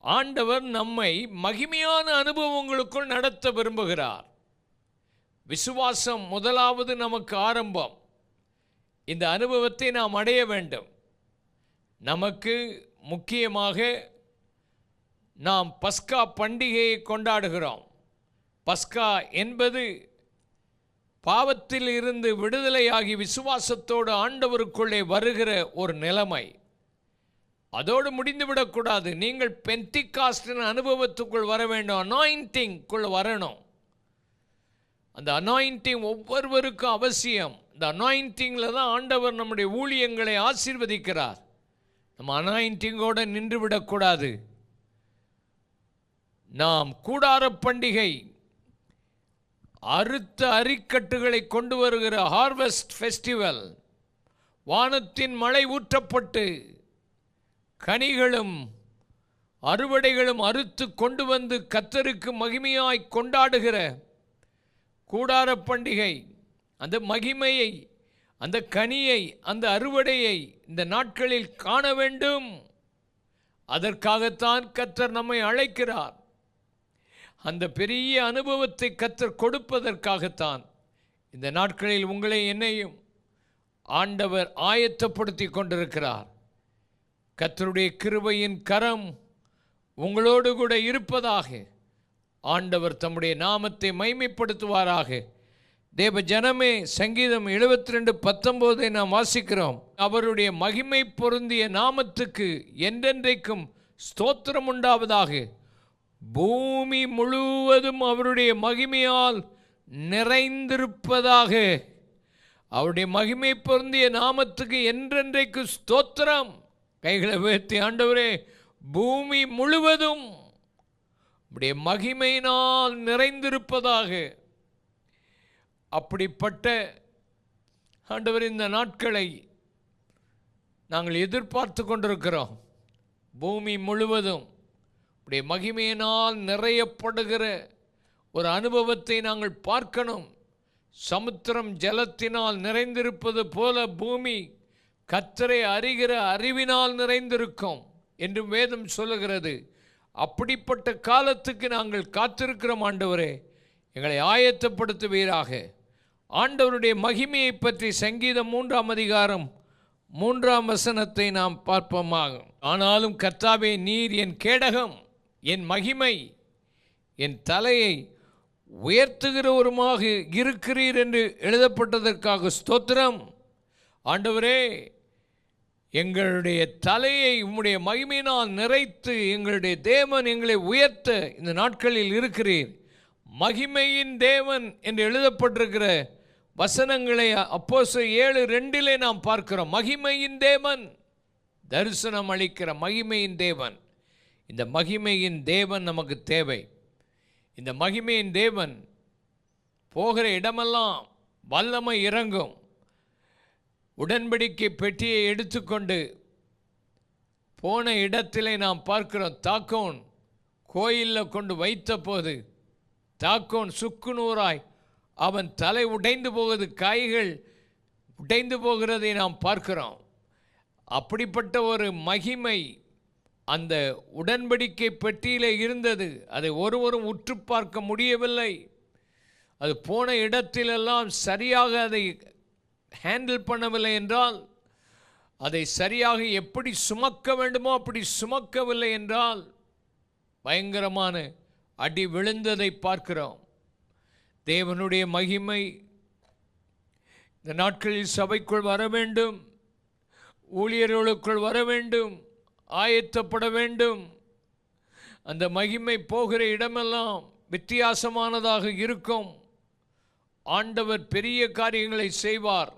ஆண்டவர் நம்மை மகிமையான அனுபவங்களுக்குள் நடத்த விரும்புகிறார். விசுவாசம் முதலாவது நமக்கு ஆரம்பம். இந்த அனுபவத்தை நாம் அடைய வேண்டும். நமக்கு முக்கியமாக நாம் பஸ்கா பண்டிகையை கொண்டாடுகிறோம். பஸ்கா என்பது பாவத்தில் இருந்து விடுதலையாகி விசுவாசத்தோடு ஆண்டவருக்குள்ளே வருகிற ஒரு நிலைமை. அதோடு முடிந்துவிடக்கூடாது நீங்கள் பென்டிகாஸ்டின் அனுபவத்துக்குள் வர வேண்டும். அனாயிண்டிங்குள் வரணும். அந்த அனாயிண்டிங் ஒவ்வொருவருக்கும் அவசியம். இந்த அனாயிண்டிங்கில் தான் ஆண்டவர் நம்முடைய ஊழியங்களை ஆசீர்வதிக்கிறார். நம்ம அனாயிண்டிங்கோடு நின்று விடக்கூடாது. நாம் கூடார பண்டிகை அறுத்த அரிக்கட்டுகளை கொண்டு வருகிற ஹார்வெஸ்ட் ஃபெஸ்டிவல் வானத்தின் மழை ஊற்றப்பட்டு கனிகளும் அறுவடைகளும் அறுத்து கொண்டு வந்து கத்தருக்கு மகிமையாய் கொண்டாடுகிற கூடார பண்டிகை அந்த மகிமையை அந்த கனியை அந்த அறுவடையை இந்த நாட்களில் காண வேண்டும். அதற்காகத்தான் கத்தர் நம்மை அழைக்கிறார். அந்த பெரிய அனுபவத்தை கத்தர் கொடுப்பதற்காகத்தான் இந்த நாட்களில் உங்களை என்னையும் ஆண்டவர் ஆயத்தப்படுத்தி கொண்டிருக்கிறார். கத்தருடைய கிருபையின் கரம் உங்களோடு கூட இருப்பதாக ஆண்டவர் தம்முடைய நாமத்தை மைமைப்படுத்துவாராக தேவ ஜனமே சங்கீதம் எழுபத்தி ரெண்டு பத்தொம்போதை நாம் வாசிக்கிறோம். அவருடைய மகிமை பொருந்திய நாமத்துக்கு என்றென்றைக்கும் ஸ்தோத்திரம் உண்டாவதாக. பூமி முழுவதும் அவருடைய மகிமையால் நிறைந்திருப்பதாக. அவருடைய மகிமை பொருந்திய நாமத்துக்கு என்றென்றைக்கு ஸ்தோத்திரம். கைகளை உயர்த்தி ஆண்டவரே பூமி முழுவதும் உடைய மகிமையினால் நிறைந்திருப்பதாக. அப்படிப்பட்ட ஆண்டவர் இந்த நாட்களை நாங்கள் எதிர்பார்த்து கொண்டிருக்கிறோம். பூமி முழுவதும் உடைய மகிமையினால் நிறையப்படுகிற ஒரு அனுபவத்தை நாங்கள் பார்க்கணும். சமுத்திரம் ஜலத்தினால் நிறைந்திருப்பது போல பூமி கத்தரை அறிகிற அறிவினால் நிறைந்திருக்கும் என்று வேதம் சொல்லுகிறது. அப்படிப்பட்ட காலத்துக்கு நாங்கள் காத்திருக்கிறோம் ஆண்டவரே. எங்களை ஆயத்தப்படுத்துவீராக. ஆண்டவருடைய மகிமையை பற்றி சங்கீதம் மூன்றாம் அதிகாரம் மூன்றாம் வசனத்தை நாம் பார்ப்போமாக. ஆனாலும் கர்த்தாவே நீர் என் கேடகம் என் மகிமை என் தலையை உயர்த்துகிறவருமாக இருக்கிறீர் என்று எழுதப்பட்டதற்காக ஸ்தோத்திரம். ஆண்டவரே எங்களுடைய தலையை உம்முடைய மகிமையினால் நிறைத்து எங்களுடைய தேவன் எங்களை உயர்த்த இந்த நாட்களில் இருக்கிறீர். மகிமையின் தேவன் என்று எழுதப்பட்டிருக்கிற வசனங்களை அப்போஸ் ஏழு ரெண்டிலே நாம் பார்க்கிறோம். மகிமையின் தேவன் தரிசனம் அளிக்கிற மகிமையின் தேவன். இந்த மகிமையின் தேவன் நமக்கு தேவை. இந்த மகிமையின் தேவன் போகிற இடமெல்லாம் வல்லமை இறங்கும். உடன்படிக்கை பெட்டியை எடுத்துக்கொண்டு போன இடத்திலே நாம் பார்க்கிறோம் தாக்கோன் கோயிலில் கொண்டு வைத்தபோது தாக்கோன் சுக்கு நூறாய் அவன் தலை உடைந்து போகுது காய்கள் உடைந்து போகிறதை நாம் பார்க்கிறோம். அப்படிப்பட்ட ஒரு மகிமை அந்த உடன்படிக்கை பெட்டியில் இருந்தது. அதை ஒருவரும் உற்று பார்க்க முடியவில்லை. அது போன இடத்திலெல்லாம் சரியாக அதை ஹேண்டில் பண்ணவில்லை என்றால் அதை சரியாக எப்படி சுமக்க வேண்டுமோ அப்படி சுமக்கவில்லை என்றால் பயங்கரமான அடி விழுந்ததை பார்க்கிறோம். தேவனுடைய மகிமை இந்த நாட்களில் சபைக்குள் வர வேண்டும் ஊழியர்களுக்குள் வர வேண்டும் ஆயத்தப்பட வேண்டும். அந்த மகிமை போகிற இடமெல்லாம் வித்தியாசமானதாக இருக்கும். ஆண்டவர் பெரிய காரியங்களை செய்வார்.